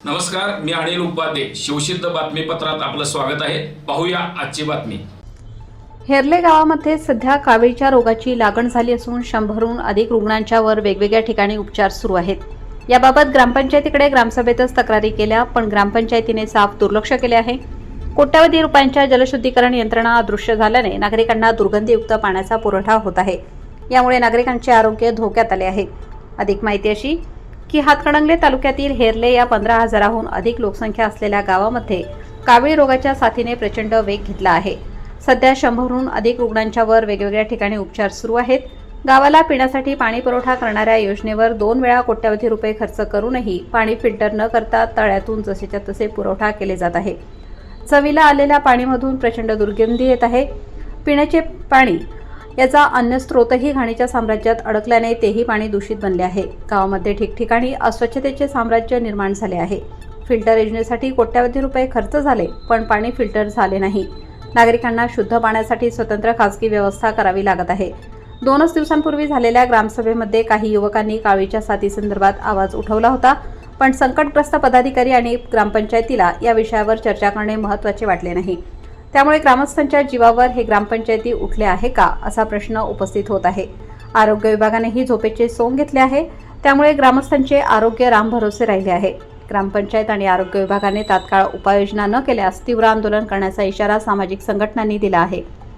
नमस्कार मी अनिल उपाध्ये. शिवसिद्ध बातमीपत्रात आपलं स्वागत आहे. पाहूया आजची बातमी. हेरले गावामध्ये सध्या कावीळच्या रोगाची लागण झाली असून शंभरहून अधिक रुग्णांच्यावर वेगवेगळ्या ठिकाणी उपचार सुरू आहेत. याबाबत ग्रामपंचायतीकडे ग्रामसभेतच तक्रारी केल्या पण ग्रामपंचायतीने साफ दुर्लक्ष केले आहे. कोट्यावधी रुपयांच्या जलशुद्धीकरण यंत्रणा अदृश्य झाल्याने नागरिकांना दुर्गंधीयुक्त पाण्याचा पुरवठा होत आहे. यामुळे नागरिकांचे आरोग्य धोक्यात आले आहे. अधिक माहिती अशी की हातकणंगले तालुक्यातील हेरले या पंधरा हजाराहून अधिक लोकसंख्या असलेल्या गावामध्ये कावीळ रोगाच्या साथीने प्रचंड वेग घेतला आहे. सध्या शंभरहून अधिक रुग्णांच्यावर वेगवेगळ्या ठिकाणी उपचार सुरू आहेत. गावाला पिण्यासाठी पाणी पुरवठा करणाऱ्या योजनेवर दोन वेळा कोट्यवधी रुपये खर्च करूनही पाणी फिल्टर न करता तळ्यातून जसेच्या तसे पुरवठा केले जात आहे. चवीला आलेल्या पाणीमधून प्रचंड दुर्गंधी येत आहे. पिण्याचे पाणी याचा अन्य स्रोतही घाणीच्या साम्राज्यात अडकल्याने तेही पाणी दूषित बनले आहे. गावामध्ये ठिकठिकाणी अस्वच्छतेचे साम्राज्य निर्माण झाले आहे. फिल्टर योजनेसाठी कोट्यावधी रुपये खर्च झाले पण पाणी फिल्टर झाले नाही. नागरिकांना शुद्ध पाण्यासाठी स्वतंत्र खासगी व्यवस्था करावी लागत आहे. दोनच दिवसांपूर्वी झालेल्या ग्रामसभेमध्ये काही युवकांनी काळीच्या साथीसंदर्भात आवाज उठवला होता पण संकटग्रस्त पदाधिकारी आणि ग्रामपंचायतीला या विषयावर चर्चा करणे महत्त्वाचे वाटले नाही. त्यामुळे ग्रामस्थांच्या जीवावर हे ग्रामपंचायती उठले आहे का असा प्रश्न उपस्थित होत आहे. आरोग्य विभागानेही झोपेचे सोंग घेतले आहे. त्यामुळे ग्रामस्थांचे आरोग्य रामभरोसे राहिले आहे. ग्रामपंचायत आणि आरोग्य विभागाने तात्काळ उपाययोजना न केल्यास तीव्र आंदोलन करण्याचा इशारा सामाजिक संघटनांनी दिला आहे.